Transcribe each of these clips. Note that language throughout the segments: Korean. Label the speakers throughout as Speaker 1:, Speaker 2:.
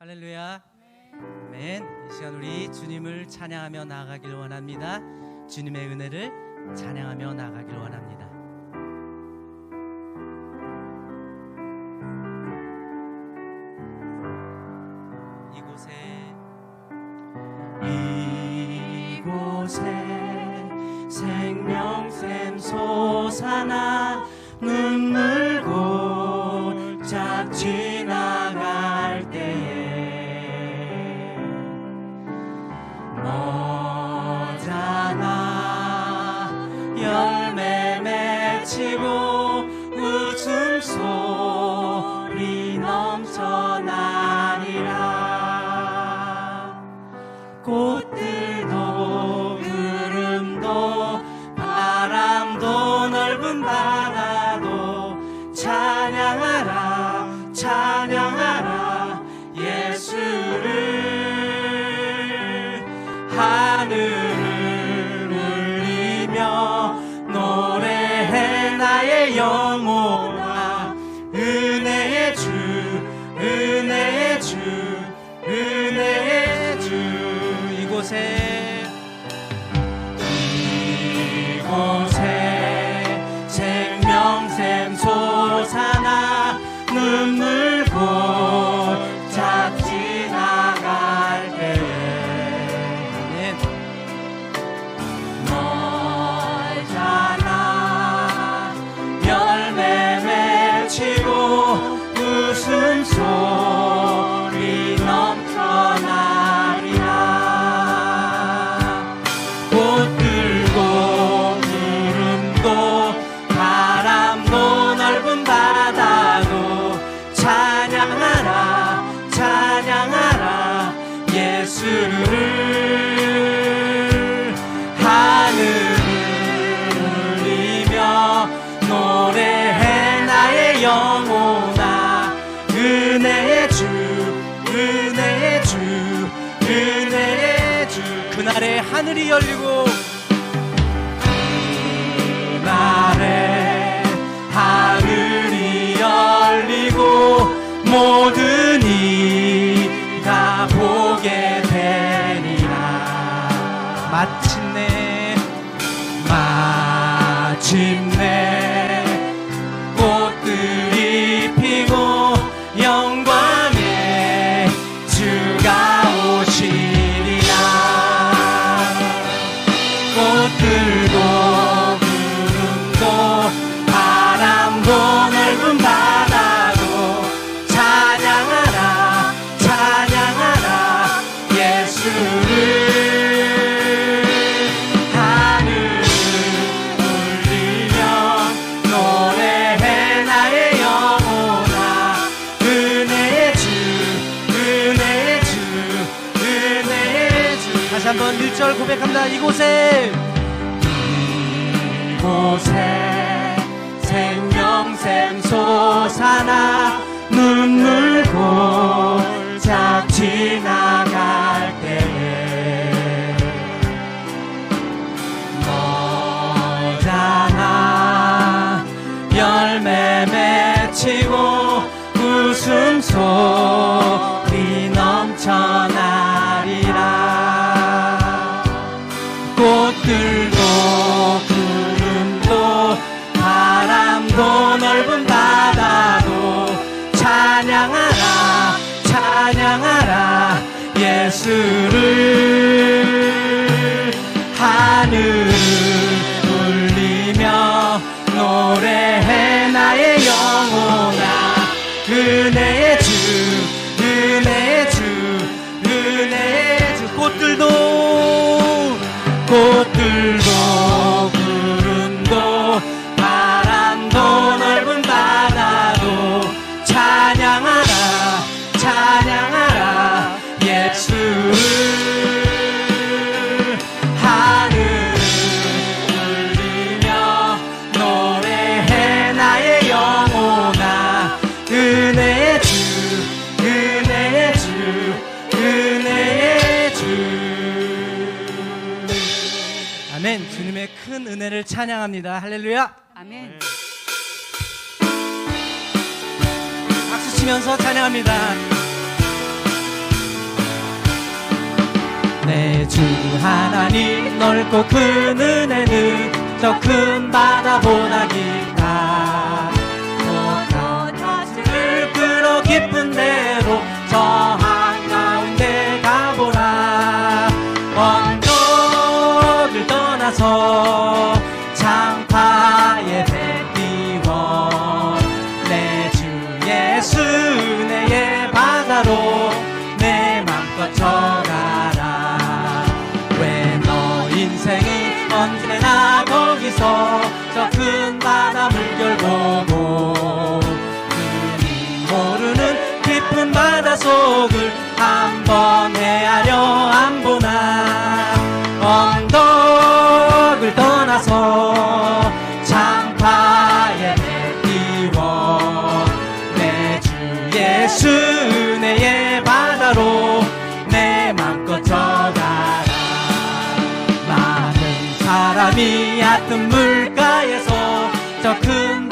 Speaker 1: 할렐루야. 아멘. 이 시간 우리 주님을 찬양하며 나가길 원합니다. 주님의 은혜를 찬양하며 나가길 원합니다. 영원 예수를 하늘을 울리며 노래해 나의 영혼아. 은혜 주 은혜 주 은혜 주. 그날에 하늘이 열리고 마침내 마침내. 고백합니다. 이곳에 이곳에 생명샘 솟아나 눈물 골짝 지나갈 때에 멀잖아 열매 맺히고 웃음 소 큰 은혜를 찬양합니다. 할렐루야.
Speaker 2: 아멘. 네.
Speaker 1: 박수 치면서 찬양합니다. 내 주 하나님 넓고 큰 은혜는 저 큰 바다보다 길 더 큰 그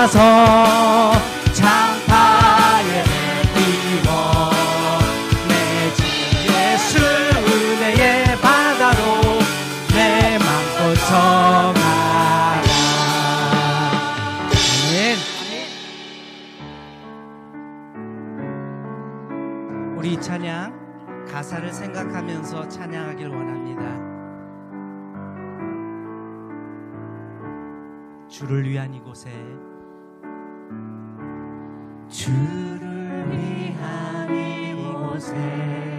Speaker 1: 받아서 장파에 띄워 내주 예수 은혜의 바다로 내 맘껏 청하라. 아멘. 우리 찬양 가사를 생각하면서 찬양하길 원합니다. 주를 위한 이곳에 주를 위한 이곳에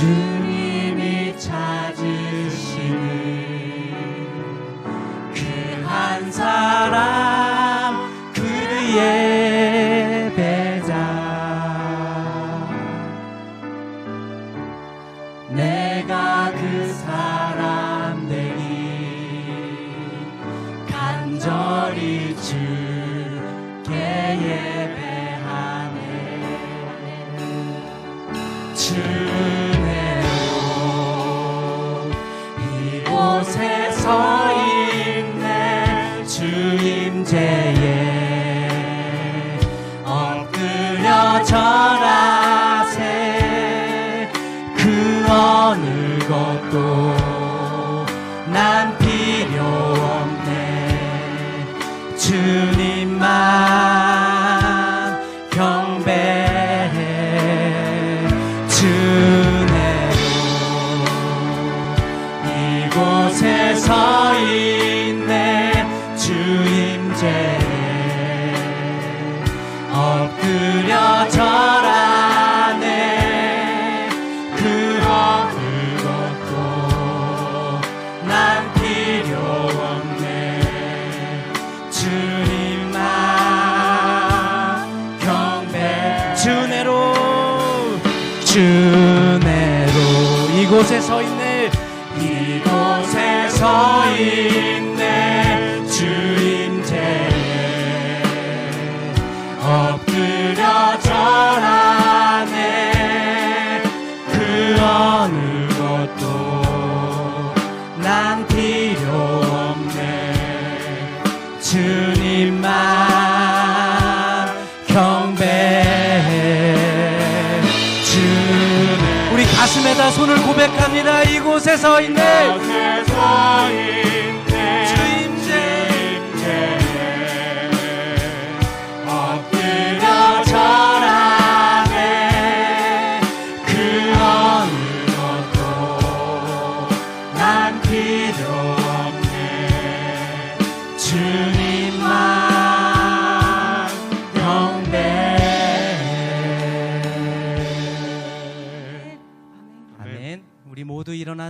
Speaker 1: 주님이 찾으시는 그 한 사람 그의 배자. 내가 그 사람 되니 간절히 주께 예배하네. those hands. 이곳에 서 있네. 이곳에 서 있네. 고백합니다. 이곳에 서 있네.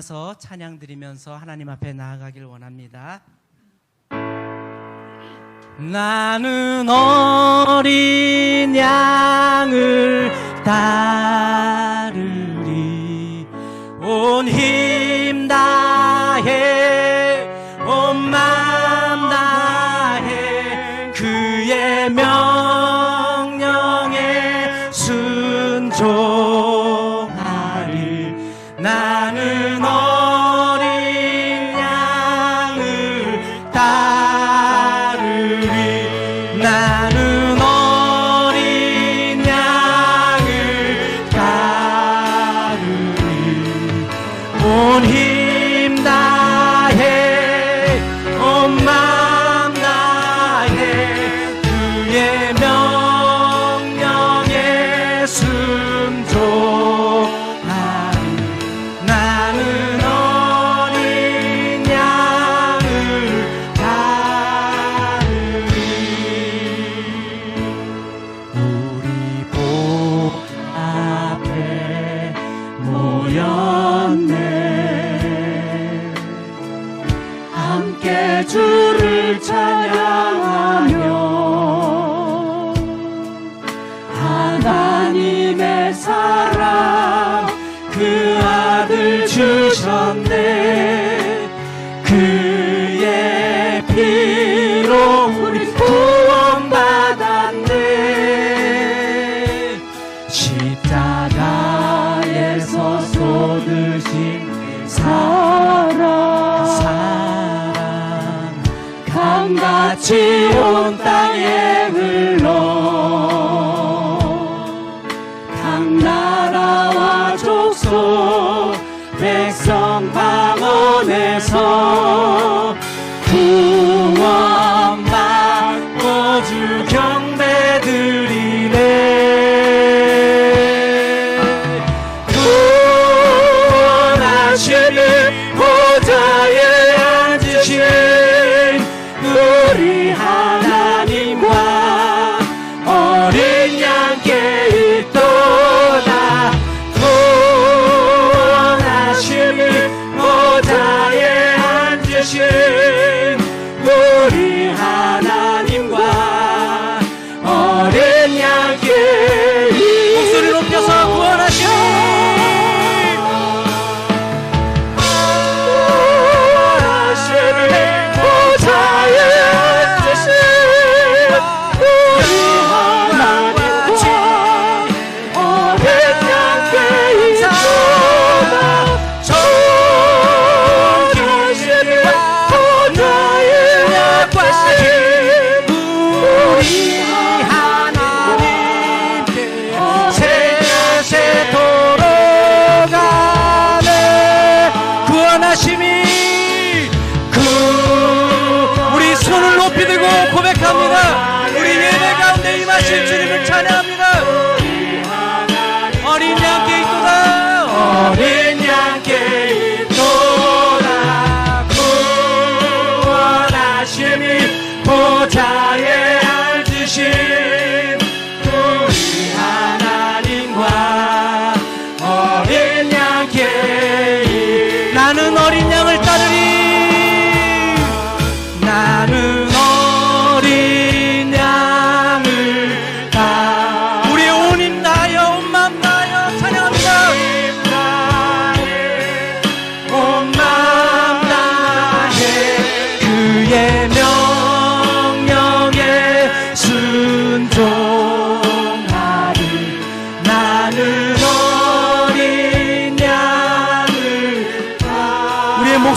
Speaker 1: 일어나서 찬양 드리면서 하나님 앞에 나아가길 원합니다. 나는 어린 양을 따 you. one.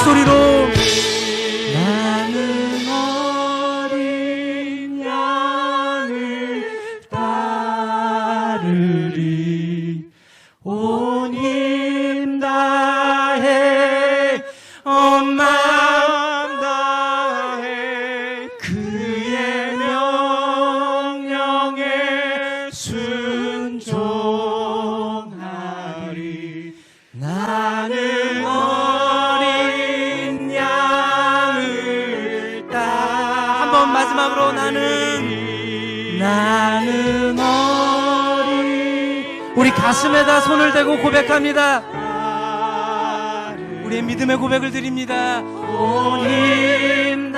Speaker 1: 목소리로. 나는 어린 양을 따르리. 온 힘 다해 엄마 다해 그의 명령에 순 나는 나는 어린 우리 가슴에다 손을 대고 고백합니다. 우리의 믿음의 고백을 드립니다.
Speaker 2: 온힘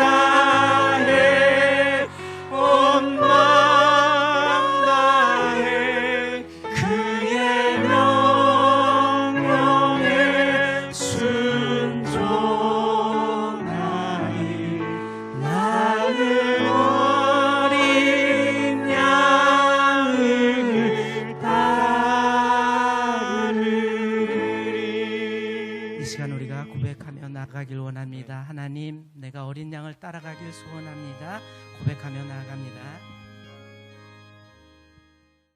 Speaker 1: 소원합니다. 고백하며 나아갑니다.